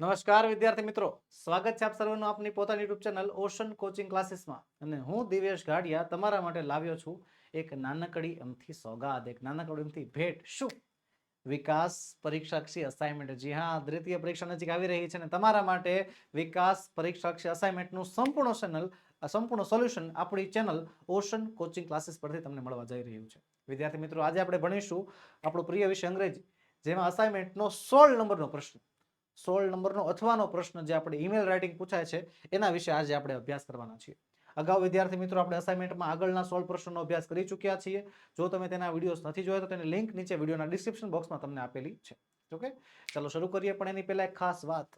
નમસ્કાર વિદ્યાર્થી મિત્રો. સ્વાગત છે આપ સર્વનું આપની પોતાની યુટ્યુબ ચેનલ ઓશન કોચિંગ ક્લાસીસમાં અને હું દિવેશ ગાડિયા તમારા માટે લાવ્યો છું એક નાનકડી અમથી સોગાદ, એક નાનકડી અમથી ભેટ. શું? વિકાસ પરીક્ષાક્ષી અસાઇનમેન્ટ જી હા, દ્વિતીય પરીક્ષા નજીક આવી રહી છે અને તમારા માટે વિકાસ પરીક્ષાક્ષી અસાઇનમેન્ટનું સંપૂર્ણ ચેનલ સંપૂર્ણ સોલ્યુશન આપણી ચેનલ ઓશન કોચિંગ ક્લાસીસ પરથી તમને મળવા જઈ રહ્યું છે. વિદ્યાર્થી મિત્રો, આજે આપણે ભણીશું આપણો પ્રિય વિષય અંગ્રેજી, જેમાં અસાઇનમેન્ટનો સોળ નંબરનો પ્રશ્ન. સોળ નંબરનો અથવાનો પ્રશ્ન જે આપણે ઈમેલ રાઇટિંગ પૂછાય છે, એના વિશે આજે આપણે અભ્યાસ કરવાના છીએ. અગાઉ વિદ્યાર્થી મિત્રો આપણે અસાઇનમેન્ટમાં આગળના સોળ પ્રશ્નોનો અભ્યાસ કરી ચૂક્યા છીએ. જો તમે તેના વિડીયોઝ નથી જોયા તો તેની લિંક નીચે વિડીયોના ડિસ્ક્રિપ્શન બોક્સમાં તમને આપેલી છે. ઓકે ચાલો શરૂ કરીએ પણ એની પહેલાં એક ખાસ વાત.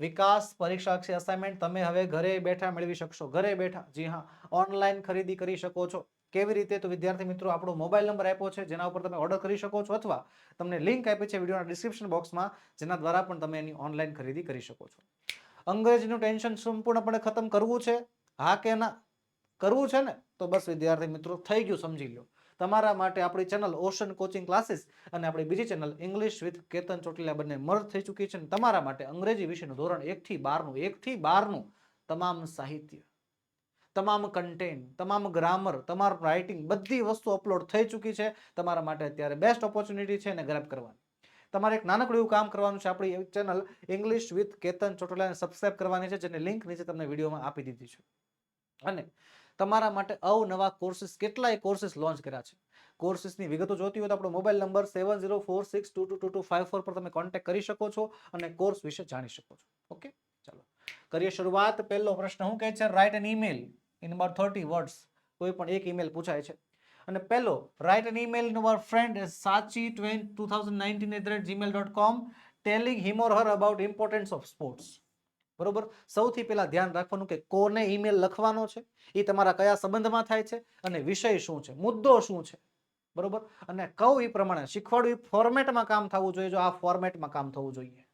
વિકાસ પરીક્ષા અસાઇનમેન્ટ તમે હવે ઘરે બેઠા મેળવી શકશો. ઘરે બેઠા. જી હા ઓનલાઈન ખરીદી કરી શકો છો. કેવી રીતે? તો વિદ્યાર્થી મિત્રો, આપણો મોબાઈલ નંબર આપ્યો છે, જેના ઉપર તમે ઓર્ડર કરી શકો છો અથવા તમને લિંક આપી છે વિડીયોના ડિસ્ક્રિપ્શન બોક્સમાં જેના દ્વારા પણ તમે એની ઓનલાઈન ખરીદી કરી શકો છો. અંગ્રેજીનું ટેન્શન સંપૂર્ણપણે ખતમ કરવું છે. હા કે ના? કરવું છે ને? તો બસ વિદ્યાર્થી મિત્રો, થઈ ગયું, સમજી લો તમારા માટે આપણી ચેનલ ઓશન કોચિંગ ક્લાસીસ અને આપણી બીજી channel English with Ketan Chotila બંને મર્જ થઈ ચૂકી છે અને તમારા માટે અંગ્રેજી વિષયનું ધોરણ એકથી બારનું એકથી બારનું તમામ સાહિત્ય તમામ કન્ટેન્ટ તમામ ગ્રામર તમારું રાઇટિંગ બધી વસ્તુ અપલોડ થઈ ચૂકી છે. તમારા માટે અત્યારે બેસ્ટ ઓપોર્ચ્યુનિટી છે એને ગ્રેપ કરવાની. તમારે એક નાનકડું એવું કામ કરવાનું છે. આપણી ચેનલ ઇંગ્લિશ વિથ કેતન ચોટલાને સબસ્ક્રાઇબ કરવાની છે, જેની લિંક નીચે તમને વિડીયોમાં આપી દીધી છે. અને તમારા માટે અવનવા કોર્સિસ કેટલાય કોર્સિસ લોન્ચ કર્યા છે. કોર્સિસની વિગતો જોતી હોય તો આપણો mobile number seven zero four six two two two two five four પર તમે કોન્ટેક્ટ કરી શકો છો અને કોર્સ વિશે જાણી શકો છો. ઓકે ચાલો. કરીએ શરૂઆત. પહેલો પ્રશ્ન શું કહે છે? Write an email in about thirty words કોઈ પણ એક ઈમેલ પૂછાય છે. અને પહેલો write an email in our friend Sachi twenty two thousand nineteen at Gmail dot com telling him or her about importance of sports બરોબર? સૌથી પહેલાં ધ્યાન રાખવાનું કે કોને ઈમેલ લખવાનો છે, એ તમારા કયા સંબંધમાં થાય છે, અને વિષય શું છે, મુદ્દો શું છે. બરોબર? અને કહું એ પ્રમાણે, શીખવાડું એ ફોર્મેટમાં કામ થવું જોઈએ, જો આ ફોર્મેટમાં કામ થવું જોઈએ.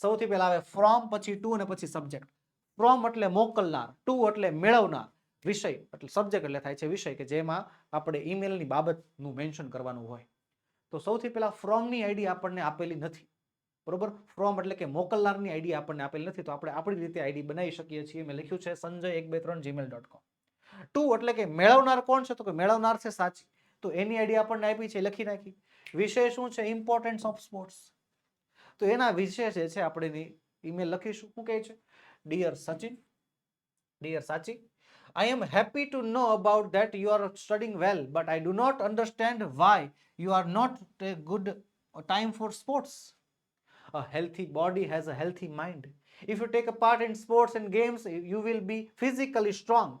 સૌથી પહેલાં આવે ફ્રોમ પછી ટુ અને પછી સબ્જેક્ટ ફ્રોમ એટલે મોકલનાર ટુ એટલે મેળવનાર વિષય, એટલે સબ્જેક્ટ એટલે થાય છે વિષય કે જેમાં આપણે ઈમેલની બાબતનું મેન્શન કરવાનું હોય. તો સૌથી પહેલાં ફ્રોમની આઈડી આપણને આપેલી નથી. બરોબર? ફ્રોમ એટલે કે મોકલનારની આઈડી આપણને આપેલી નથી. તો આપણે આપણી રીતે આઈડી બનાવી શકીએ છીએ. મેં લખ્યું છે સંજય એક બે ત્રણ જીમેલ ડોટ કોમ ટુ એટલે કે મેળવનાર કોણ છે? તો કે મેળવનાર છે સાચી. તો એની આઈડી આપણને આપી છે. લખી નાખી. વિષય શું છે? ઇમ્પોર્ટન્સ ઓફ સ્પોર્ટ્સ તો એના વિશે જે છે આપણે ઈમેલ લખીશું. શું કહે છે? dear Sachin, dear Sachi, I am happy to know about that you are studying well, but I do not understand why you are not a good time for sports. A healthy body has a healthy mind. If you take a part in sports and games, you will be physically strong.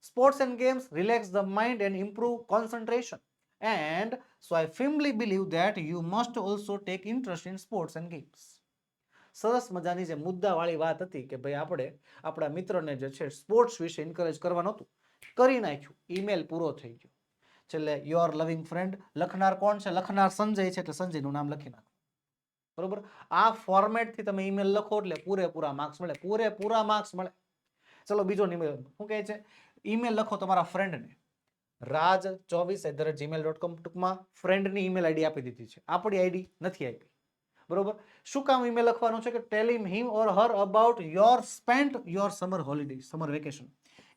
Sports and games relax the mind and improve concentration. And so I firmly believe that you must also take interest in sports and games. સરસ મજાની જે મુદ્દાવાળી વાત હતી કે ભાઈ આપણે આપણા મિત્રને જે છે સ્પોર્ટ્સ વિશે એન્કરેજ કરવાનું હતું કરી નાખ્યું. ઈમેલ પૂરો થઈ ગયો. છેલ્લે યોર લવિંગ ફ્રેન્ડ લખનાર કોણ છે? લખનાર સંજય છે, એટલે સંજયનું નામ લખી નાખો. બરોબર? આ ફોર્મેટથી તમે ઈમેલ લખો એટલે પૂરેપૂરા માર્ક્સ મળે. પૂરેપૂરા માર્ક્સ મળે. ચલો, બીજો ઈમેલ શું કહે છે? ઈમેલ લખો તમારા ફ્રેન્ડને રાજ ચોવીસ at the rate Gmail dot com ટૂંકમાં ફ્રેન્ડની ઈમેલ આઈડી આપી દીધી છે. આપણી આઈડી નથી આપી. બરોબર? શું કામ ઈમેલ લખવાનું છે કે telling him or her about your spent your summer holiday summer vacation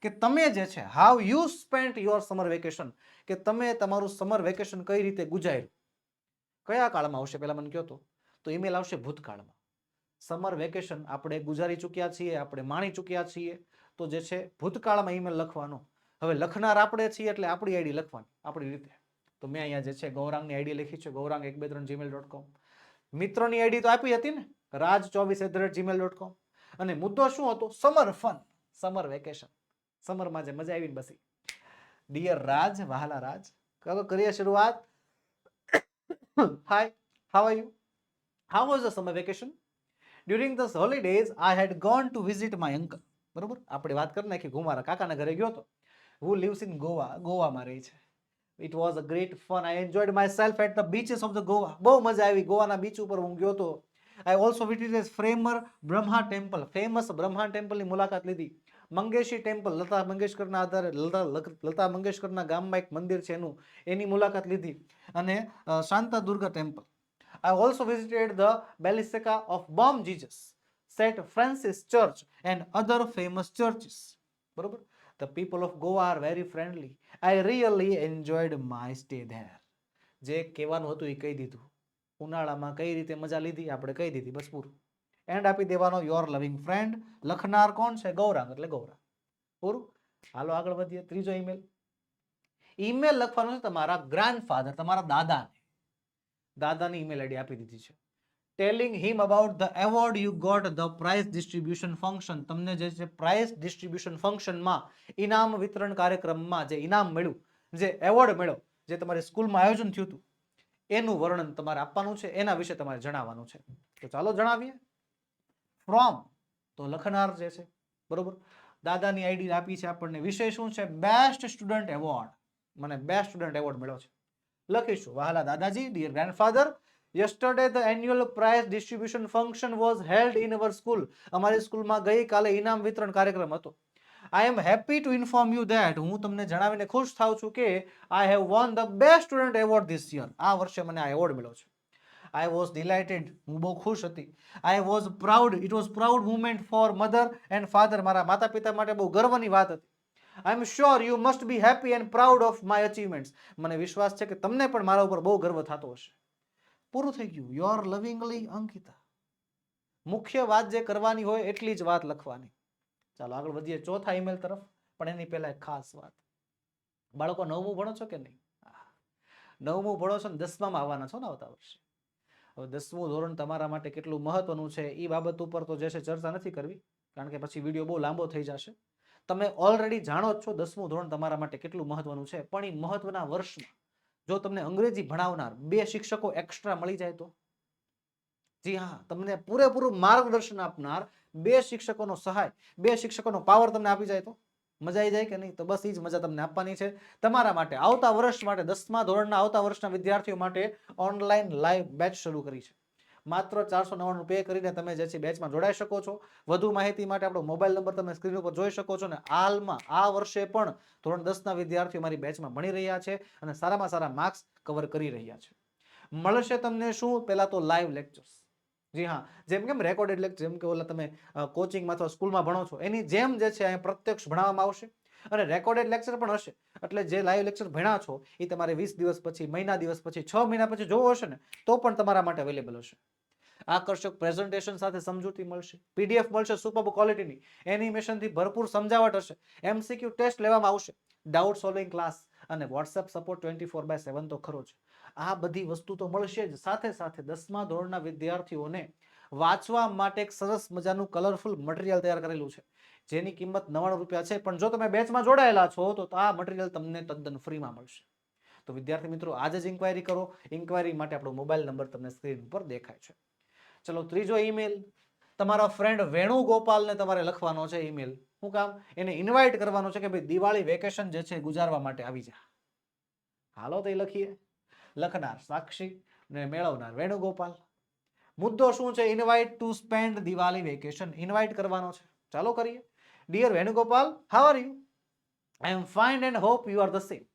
કે તમે જે છે how you spent your summer vacation કે તમે તમારું સમર વેકેશન કઈ રીતે ગુજાર્યું? કયા કાળમાં આવશે? પહેલા મને કહો તો. તો ઈમેલ આવશે ભૂતકાળમાં. સમર વેકેશન આપણે ગુજારી ચૂક્યા છીએ, આપણે માણી ચૂક્યા છીએ. તો જે છે, ભૂતકાળમાં ઈમેલ લખવાનો. હવે લખનાર આપણે છીએ એટલે આપણી આઈડી લખવાની, આપણી રીતે. તો મેં અહીંયા જે છે, ગૌરાંગની આઈડી લખી છે, ગૌરાંગ એક બે ત્રણ જીમેલ ડોટ કોમ મિત્રોની આઈડી તો આપી હતી ને, રાજ ચોવીસ at the rate Gmail dot com અને મુદ્દો શું હતો? Summer fun, summer vacation. સમરમાં જે મજા આવી ને બસી. ડિયર રાજ, વહાલા રાજ કરો કરીએ શરૂઆત. Hi how are you how was the summer vacation during the holidays I had gone to visit my uncle બરોબર? આપણે વાત કરી નાખી, હું કાકાના ઘરે ગયો હતો. હુ લિવ્સ ઇન ગોવા ગોવામાં રહી છે. It was a great fun I enjoyed myself at the beaches of the Goa બહુ મજા આવી. ગોવાના બીચ ઉપર હું ગયો હતો I also visited framer Brahma temple famous Brahma ટેમ્પલની મુલાકાત લીધી. મંગેશી ટેમ્પલ લતા મંગેશકરના આધારે, લતા લતા મંગેશકરના ગામમાં એક મંદિર છે એનું. એની મુલાકાત લીધી. અને Shanta Durga temple I also visited the basilica of Bom Jesus Saint Francis church and other famous churches બરોબર? The people of Goa are very friendly I really enjoyed my stay there જે કહેવાનું હતું એ કહી દીધું. ઉનાળામાં કઈ રીતે મજા લીધી? આપણે કહી દીધી બસ પૂરું. એન્ડ આપી દેવાનો યોર લવિંગ ફ્રેન્ડ લખનાર કોણ છે? ગૌરાંગ, એટલે ગૌરાંગ. પૂરું? હાલો, આગળ વધીએ. ત્રીજો ઈમેલ ઈમેલ લખવાનો છે તમારા ગ્રાન્ડફાધર તમારા દાદાને. દાદાની ઈમેલ આઈડી આપી દીધી છે. Telling him about the award you got the prize distribution function તમને જે છે પ્રાઇઝ ડિસ્ટ્રીબ્યુશન ફંક્શનમાં ઇનામ વિતરણ કાર્યક્રમમાં જે ઇનામ મળ્યું, જે એવોર્ડ મળ્યો, જે તમારી સ્કૂલમાં આયોજન થયું હતું, એનું વર્ણન તમારે આપવાનું છે, એના વિશે તમારે જણાવવાનું છે. તો ચાલો જણાવીએ. ફ્રોમ તો લખનાર જે છે, બરોબર? દાદાની આઈડી આપી છે આપણને. વિષય શું છે? બેસ્ટ સ્ટુડન્ટ એવોર્ડ મને બેસ્ટ સ્ટુડન્ટ એવોર્ડ મળ્યો છે. લખીશું. વહાલા દાદાજી dear grandfather yesterday the annual prize distribution function was held in our school અમારી સ્કૂલમાં ગઈકાલે ઇનામ વિતરણ કાર્યક્રમ હતો. I am happy to inform you that હું તમને જણાવીને ખુશ થાઉં છું કે I have won the best student award this year આ વર્ષે મને આ એવોર્ડ મળ્યો છે. આઈ વોઝ ડિલાઇટેડ હું બહુ ખુશ હતી. I was proud it was proud moment for mother and father મારા માતા પિતા માટે બહુ ગર્વની વાત હતી. I am sure you must be happy and proud of my achievements મને વિશ્વાસ છે કે તમને પણ મારા ઉપર બહુ ગર્વ થતો હશે. પૂરું થઈ ગયું. Your lovingly Ankita. મુખ્ય વાત જે કરવાની હોય એટલી જ વાત લખવાની. ચાલો, આગળ વધીએ ચોથા ઈમેલ તરફ. પણ એની પહેલા એક ખાસ વાત. બાળકો, નવમું ભણો છો કે નહીં? નવમું ભણો છો ને, દસમામાં આવવાના છો ને આવતા વર્ષે? હવે દસમું ધોરણ તમારા માટે કેટલું મહત્વનું છે એ બાબત ઉપર તો જે છે ચર્ચા નથી કરવી, કારણ કે પછી વીડિયો બહુ લાંબો થઈ જશે. તમે ઓલરેડી જાણો જ છો દસમું ધોરણ તમારા માટે કેટલું મહત્વનું છે, પણ એ મહત્વના વર્ષમાં જો તમને અંગ્રેજી ભણાવનાર બે શિક્ષકો એક્સ્ટ્રા મળી જાય તો? જી હા, તમને પૂરેપૂરું માર્ગદર્શન આપનાર બે શિક્ષકોનો સહાય, બે શિક્ષકોનો પાવર તમને આપી જાય તો? મજા આવી જાય કે નહીં? તો બસ એ જ મજા તમને આપવાની છે. તમારા માટે આવતા વર્ષ માટે, દસમા ધોરણના આવતા વર્ષના વિદ્યાર્થીઓ માટે ઓનલાઈન લાઈવ બેચ શરૂ કરી છે. માત્ર ચારસો નવ્વાણું પે કરીને તમે જે છે બેચમાં જોડાઈ શકો છો. વધુ માહિતી માટે આપણો મોબાઈલ નંબર તમે સ્ક્રીન ઉપર જોઈ શકો છો ને હાલમાં, આ વર્ષે પણ ધોરણ દસના વિદ્યાર્થીઓ મારી બેચમાં ભણી રહ્યા છે અને સારામાં સારા માર્ક્સ કવર કરી રહ્યા છે. મળશે તમને શું? પહેલાં તો લાઈવ લેક્ચર્સ જી હા, જેમ કેમ રેકોર્ડેડ લેક્ચર જેમ કે ઓલા તમે કોચિંગમાં અથવા સ્કૂલમાં ભણો છો, એની જેમ જે છે અહીંયા પ્રત્યક્ષ ભણાવવામાં આવશે. અને રેકોર્ડેડ લેક્ચર પણ હશે. એટલે જે લાઈવ લેક્ચર ભણ્યા છો એ તમારે વીસ દિવસ પછી, મહિના દિવસ પછી, છ મહિના પછી જોવો હશે ને, તો પણ તમારા માટે અવેલેબલ હશે. આકર્ષક પ્રેઝન્ટેશન સાથે સમજૂતી મળશે. પીડીએફ મળશે સુપર ક્વોલિટીની એનિમેશનથી ભરપૂર સમજાવટ હશે. એમસીક્યુ ટેસ્ટ લેવામાં આવશે. ડાઉટ સોલ્વિંગ ક્લાસ અને WhatsApp support twenty four by seven તો ખરો છે આ બધી વસ્તુ તો મળશે જ. સાથે સાથે દસમા ધોરણના વિદ્યાર્થીઓને વાંચવા માટે એક સરસ મજાનું કલરફુલ મટીરિયલ તૈયાર કરેલું છે. જેની કિંમત નવ્વાણું રૂપિયા છે. પણ જો તમે બેચમાં જોડાયેલા છો, તો આ મટીરિયલ તમને તદ્દન ફ્રીમાં મળશે. તો વિદ્યાર્થી મિત્રો, આજે જ ઇન્ક્વાયરી કરો. ઇન્ક્વાયરી માટે આપણો મોબાઈલ નંબર તમને સ્ક્રીન ઉપર દેખાય છે. ચલો, ત્રીજો ઈમેલ. તમારા ફ્રેન્ડ વેણુગોપાલને તમારે લખવાનો છે ઈમેલ. શું કામ? એને ઇન્વાઇટ કરવાનો છે કે ભાઈ દિવાળી વેકેશન જે છે ગુજારવા માટે આવી જા. હાલો તો લખીએ. લખનાર સાક્ષી ને મેળવનાર વેણુગોપાલ. મુદ્દો શું છે? Invite to spend Diwali vacation invite કરવાનો છે. ચાલો કરીએ. Dear Venugopal how are you I am fine and hope you are the same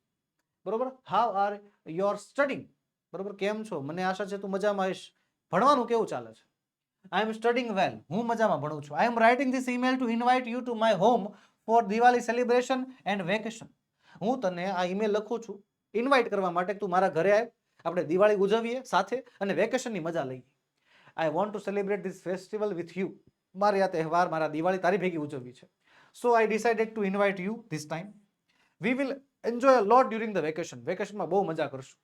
બરોબર? હાવ આર યોર સ્ટડિંગ બરોબર? કેમ છો? મને આશા છે તું મજામાં હશ ભણવાનું કેવું ચાલે છે? આઈ એમ સ્ટડિંગ વેલ હું મજામાં ભણું છું. I am writing this email to invite you to my home for Diwali celebration and vacation હું તને આ ઈમેલ લખું છું. ઇન્વાઇટ કરવા માટે તું મારા ઘરે આવ આપણે દિવાળી ઉજવીએ સાથે અને વેકેશનની મજા લઈએ. I want to celebrate this festival with you મારી આ તહેવાર, મારા દિવાળી તારી ભેગી ઉજવવી છે. So I decided to invite you this time we will enjoy lot during the vacation વેકેશનમાં બહુ મજા કરશું.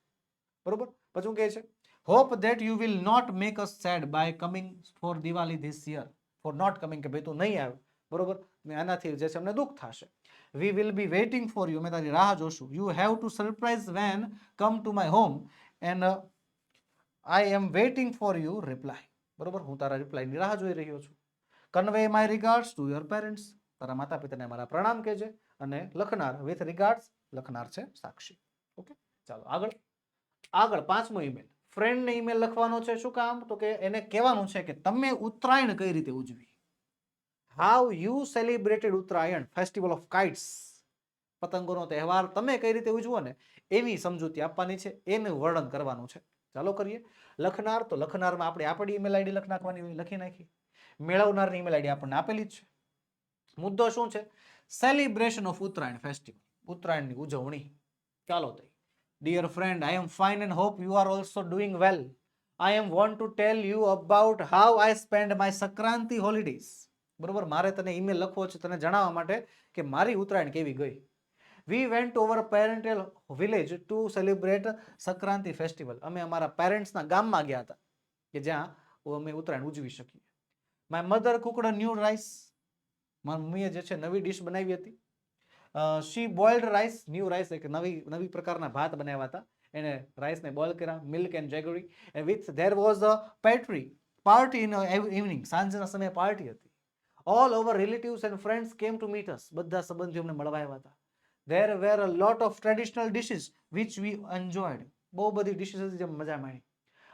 બરોબર? પછી હું કહે છે hope that you will not make us sad by coming for Diwali this year for not coming કે ભાઈ તું નહીં આવે. બરોબર? મેં આનાથી જે છે અમને દુઃખ થશે. We will be waiting for you અમે તારી રાહ જોશું. You have to surprise when come to my home and I am waiting for you reply બરોબર? હું તારા રિપ્લાયની રાહ જોઈ રહ્યો છું. Convey my regards to your parents તારા માતા પિતાને મારા પ્રણામ કહેજે અને લખનાર વિથ રિગાર્ડ્સ લખનાર છે સાક્ષી. ઓકે ચાલો આગળ. આગળ પાંચમો ઈમેલ ફ્રેન્ડને ઈમેલ લખવાનો છે શું કામ? તો કે એને કહેવાનું છે કે તમે ઉત્તરાયણ કઈ રીતે ઉજવી? How you celebrated Uttarayan? Festival of kites પતંગોનો તહેવાર તમે કઈ રીતે ઉજવો ને? એવી સમજૂતી આપવાની છે. એનું વર્ણન કરવાનું છે. ચાલો કરીએ. લખનાર, તો લખનારમાં આપણે આપણી ઈમેલ આઈડી લખ નાખવાની લખી નાખી મેળવનારની ઈમેલ આઈડી આપણને આપેલી જ છે. મુદ્દો શું છે? સેલિબ્રેશન ઓફ ઉત્તરાયણ ફેસ્ટિવલ ઉત્તરાયણની ઉજવણી. ચાલો તઈ. Dear friend I am fine and hope you are also doing well I am want to tell you about how I spend my Sankranti holidays. બરોબર? મારે તને ઈમેલ લખવો છે, તને જણાવવા માટે કે મારી ઉત્તરાયણ કેવી ગઈ? We went over parental village to celebrate Sankranti festival અમે અમારા પેરેન્ટ્સના ગામમાં ગયા હતા, કે જ્યાં અમે ઉત્તરાયણ ઉજવી શકીએ. My mother cooked new rice મારી મમ્મીએ જે છે નવી ડિશ બનાવી હતી. She boiled rice new rice એક નવી નવી પ્રકારના ભાત બનાવ્યા હતા. એને રાઈસને બોઇલ કર્યા milk and jaggery with there was a પેટ્રી party in evening સાંજના સમયે પાર્ટી હતી. All over relatives and friends came to meet us બધા સંબંધીઓ અમને મળવા આવ્યા હતા. There were a lot of traditional dishes which we enjoyed બહુ બધી ડિશિસ જેમ મજા માણી.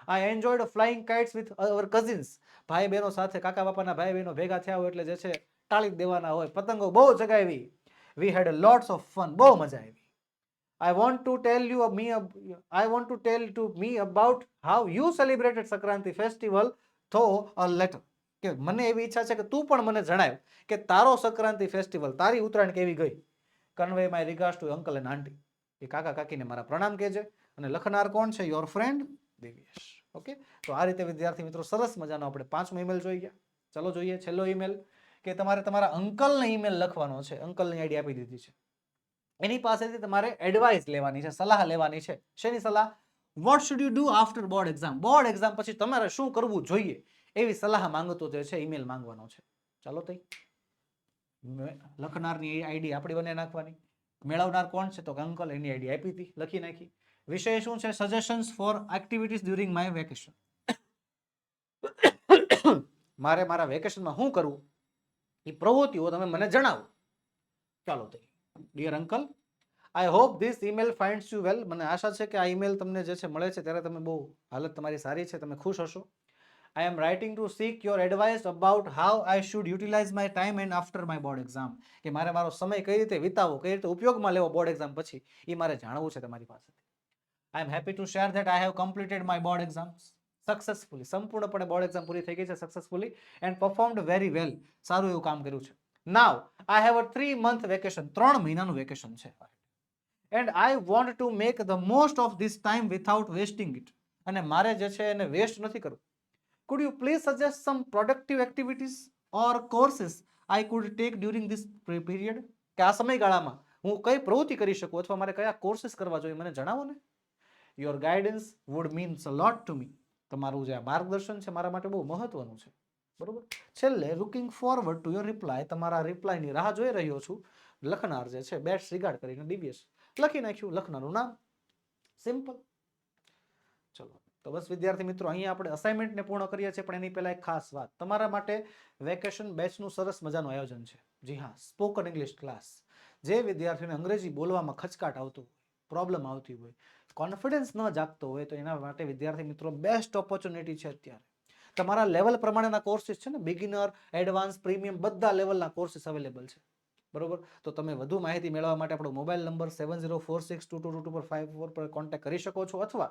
I enjoyed flying kites with our cousins ભાઈ બહેનો સાથે કાકા બાપાના ભાઈ બહેનો ભેગા થયા હોય એટલે જે છે, ટાળી દેવાના હોય. પતંગો બહુ જગાવી we had lots of fun બહુ મજા આવી. I want to tell you me I want to tell to me about how you celebrated Sankranti festival through a letter કે મને એવી ઈચ્છા છે કે તું પણ મને જણાવ કે તારો સંક્રાંતિ ફેસ્ટિવલ તારી ઉત્તરાયણ કેવી ગઈ? Convey my regard to uncle and aunty એ કાકા કાકીને મારા પ્રણામ કહેજે. અને લખનાર કોણ છે? Your friend Divyesh. ઓકે તો આ રીતે વિદ્યાર્થી મિત્રો સરસ મજાનો આપણે પાંચમો ઈમેલ જોઈ ગયા. ચલો જોઈએ છેલ્લો ઈમેલ કે તમારે તમારા અંકલને ઈમેલ લખવાનો છે. અંકલની આઈડી આપી દીધી છે. એની પાસેથી તમારે એડવાઇસ લેવાની છે, સલાહ લેવાની છે. શેની સલાહ? What should you do after board exam board exam પછી તમારે શું કરવું જોઈએ? એવી સલાહ માંગતો જે છે ઈમેલ માંગવાનો છે. ચાલો તઈ. લખનારની આઈડી આપણી બને નાખવાની. મેળવનાર કોણ છે? તો અંકલ એની આઈડી આપી હતી લખી નાખી. વિષય શું છે? Suggestions for activities during my vacation મારે મારા વેકેશનમાં શું કરવું? એ પ્રવૃત્તિઓ તમે મને જણાવો. ચાલો તો dear uncle I hope this email finds you well મને આશા છે કે આ ઈમેલ તમને જે છે મળે છે, ત્યારે તમે બહુ હાલત તમારી સારી છે, તમે ખુશ હશો. I am writing to seek your advice about how I should utilise my time and after my board exam કે મારે મારો સમય કઈ રીતે વિતાવો કઈ રીતે ઉપયોગમાં લેવો બોર્ડ એક્ઝામ પછી, એ મારે જાણવું છે તમારી પાસેથી. I am happy to share that I have completed my board exams successfully સંપૂર્ણપણે બોર્ડ એક્ઝામ પૂરી થઈ ગઈ છે successfully and performed very well સારું એવું કામ કર્યું છે. Now I have a three month vacation ત્રણ મહિનાનું વેકેશન છે. And I want to make the most of this time without wasting it અને મારે જે છે એને વેસ્ટ નથી કરવું. Could you please suggest some productive activities or courses I could take during this period કે આ સમયગાળામાં હું કઈ પ્રવૃત્તિ કરી શકું અથવા મારે કયા કોર્સિસ કરવા જોઈએ? મને જણાવો ને. Your guidance would means a lot to me તમારું જે આ માર્ગદર્શન છે મારા માટે બહુ મહત્વનું છે. બરોબર? છેલ્લે looking forward to your reply તમારા રિપ્લાયની રાહ જોઈ રહ્યો છું. લખનાર જે છે બેટ રિગાર્ડ કરીને ડીબીએસ લખી નાખ્યું. લખનારનું નામ સિમ્પલ ચલો, તો બસ વિદ્યાર્થી મિત્રો, અહીંયા આપણે અસાઇનમેન્ટને પૂર્ણ કરીએ છીએ, પણ એની પહેલાં એક ખાસ વાત. તમારા માટે વેકેશન બેચનું સરસ મજાનું આયોજન છે. જી હા સ્પોકન ઇંગ્લિશ ક્લાસ જે વિદ્યાર્થીઓને અંગ્રેજી બોલવામાં ખચકાટ આવતું હોય પ્રોબ્લેમ આવતી હોય કોન્ફિડન્સ ન જાગતો હોય તો એના માટે વિદ્યાર્થી મિત્રો બેસ્ટ ઓપોર્ચ્યુનિટી છે અત્યારે. તમારા લેવલ પ્રમાણેના કોર્સિસ છે ને બિગિનર એડવાન્સ પ્રીમિયમ બધા લેવલના કોર્સિસ અવેલેબલ છે. બરોબર? તો તમે વધુ માહિતી મેળવવા માટે આપણો mobile number seven zero four six two two two પર ફાઇવ ફોર પર કોન્ટેક્ટ કરી શકો છો અથવા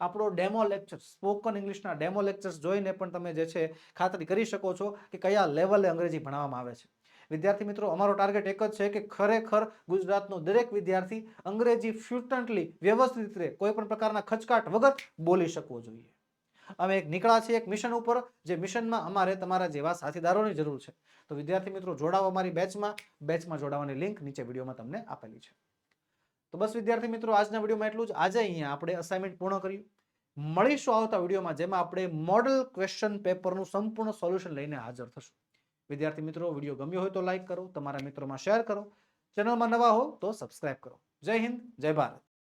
આપણો ડેમો લેક્ચર સ્પોકન ઇંગ્લિશના ડેમો લેક્ચર્સ જોઈને પણ તમે જે છે ખાતરી કરી શકો છો કે કયા લેવલે અંગ્રેજી ભણાવવામાં આવે છે. વિદ્યાર્થી મિત્રો, અમારો ટાર્ગેટ એક જ છે કે ખરેખર ગુજરાતનો દરેક વિદ્યાર્થી અંગ્રેજી ફ્લુટન્ટલી વ્યવસ્થિત રીતે કોઈ પણ પ્રકારના ખચકાટ વગર બોલી શકવો જોઈએ. અમે એક નીકળ્યા છીએ એક મિશન ઉપર, જે મિશનમાં અમારે તમારા જેવા સાથીદારોની જરૂર છે. તો વિદ્યાર્થી મિત્રો, જોડાવો અમારી બેચમાં બેચમાં જોડાવાની લિંક નીચે વિડીયોમાં તમને આપેલી છે. તો બસ વિદ્યાર્થી મિત્રો, આજના વિડીયોમાં એટલું જ. આજે અહીંયા આપણે અસાઇનમેન્ટ પૂર્ણ કર્યું. મળીશું આવતા વિડીયોમાં, જેમાં આપણે મોડલ ક્વેશ્ચન પેપરનું સંપૂર્ણ સોલ્યુશન લઈને હાજર થશું. વિદ્યાર્થી મિત્રો, વીડિયો ગમ્યો હોય તો લાઈક કરો, તમારા મિત્રોમાં શેર કરો, ચેનલમાં નવા હો તો સબસ્ક્રાઇબ કરો. જય હિન્દ, જય ભારત.